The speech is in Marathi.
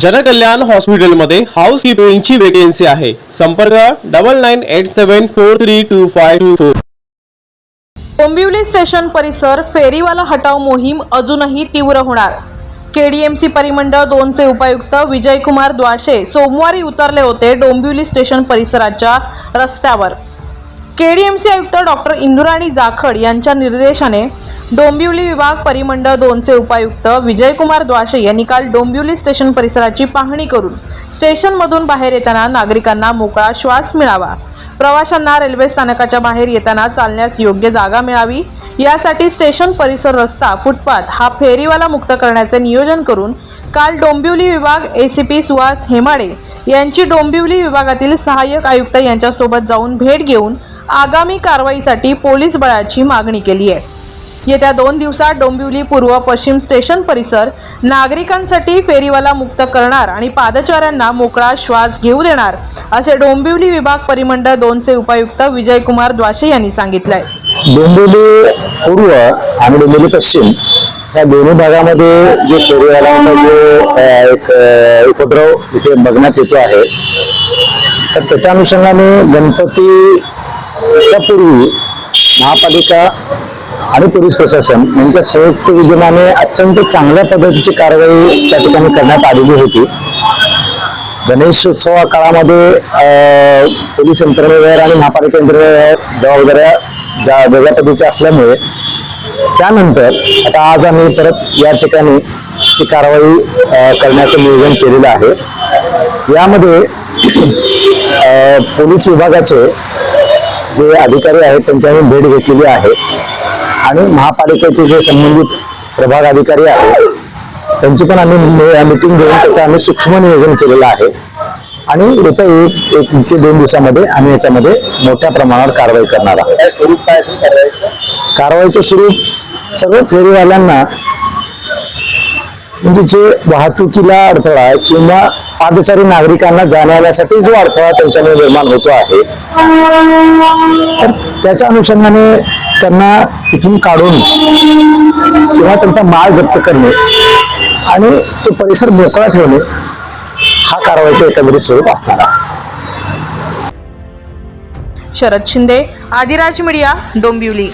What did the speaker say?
जनकल्याण हॉस्पिटलमध्ये हाऊस किपिंगची वेकेन्सी आहे. संपर्क double nine eight seven four three two five two four Dombivli station परिसर फेरीवाला हटाव मोहीम अजूनही तीव्र होणार. केडीएमसी परिमंडळ दोनचे उपायुक्त विजयकुमार द्वाशे सोमवारी उतरले होते डोंबिवली स्टेशन परिसराच्या रस्त्यावर. केडीएमसी आयुक्त डॉक्टर इंदुराणी जाखड यांच्या निर्देशाने डोंबिवली विभाग परिमंडळ दोनचे उपायुक्त विजयकुमार द्वाशे यांनी काल डोंबिवली स्टेशन परिसराची पाहणी करून स्टेशनमधून बाहेर येताना नागरिकांना मोकळा श्वास मिळावा. प्रवाशांना रेल्वे स्थानकाच्या बाहेर येताना चालण्यास योग्य जागा मिळावी. यासाठी स्टेशन परिसर रस्ता फुटपाथ हा फेरीवाला मुक्त करण्याचे नियोजन करून काल डोंबिवली विभाग एसीपी सुहास हेमाडे यांची डोंबिवली विभागातील सहाय्यक आयुक्त यांच्यासोबत जाऊन भेट घेऊन आगामी कारवाईसाठी पोलीस बळाची मागणी केली आहे. येत्या दोन दिवसात डोंबिवली पूर्व पश्चिम स्टेशन परिसर नागरिकांसाठी फेरीवाला मुक्त करणार आणि पादचाऱ्यांना मोकळा श्वास घेऊ देणार असे डोंबिवली विभाग परिमंडळ दोनचे उपायुक्त विजयकुमार द्वाशे यांनी सांगितलंय. डोंबिवली पूर्व आणि डोंबिवली पश्चिम या दोन्ही भागामध्ये जे फेरीवाल्यांचा जो एक उपद्रव इथे बघण्यात येतो आहे तर त्याच्या अनुषंगाने गणपतीच्या पूर्वी महापालिका आणि पोलीस प्रशासन यांच्या संयुक्त विद्यमाने अत्यंत चांगल्या पद्धतीची कारवाई त्या ठिकाणी करण्यात आलेली होती. गणेशोत्सवा काळामध्ये पोलीस यंत्रणेवर आणि महापालिका यंत्रणेवर जबाबदाऱ्या ज्या वेगळ्या पद्धतीच्या असल्यामुळे त्यानंतर आता आज आम्ही परत या ठिकाणी ती कारवाई करण्याचं नियोजन केलेलं आहे. यामध्ये पोलीस विभागाचे जे अधिकारी आहेत त्यांची आम्ही भेट घेतलेली आहे. आणि महापालिकेचे जे संबंधित प्रभाग अधिकारी आहेत त्यांची पण आम्ही मिटिंग घेऊन त्याचं आम्ही सूक्ष्म नियोजन केलेलं आहे. आणि येत्या एक एक ते दोन दिवसामध्ये आम्ही याच्यामध्ये मोठ्या प्रमाणावर कारवाई करणार आहोत. स्वरूप काय कारवाईचं? स्वरूप सर्व फेरीवाल्यांना म्हणजे जे वाहतुकीला अडथळा आहे किंवा पादचारी नागरिकांना जाण्यासाठी जो अडथळा त्यांच्यामुळे निर्माण होतो आहे तर त्याच्या अनुषंगाने त्यांना तिथून काढून किंवा त्यांचा माल जप्त करणे आणि तो परिसर मोकळा ठेवणे हा कारवाईचा एकंदरीत स्वरूप असणार आहे. शरद शिंदे आदिराज मीडिया डोंबिवली.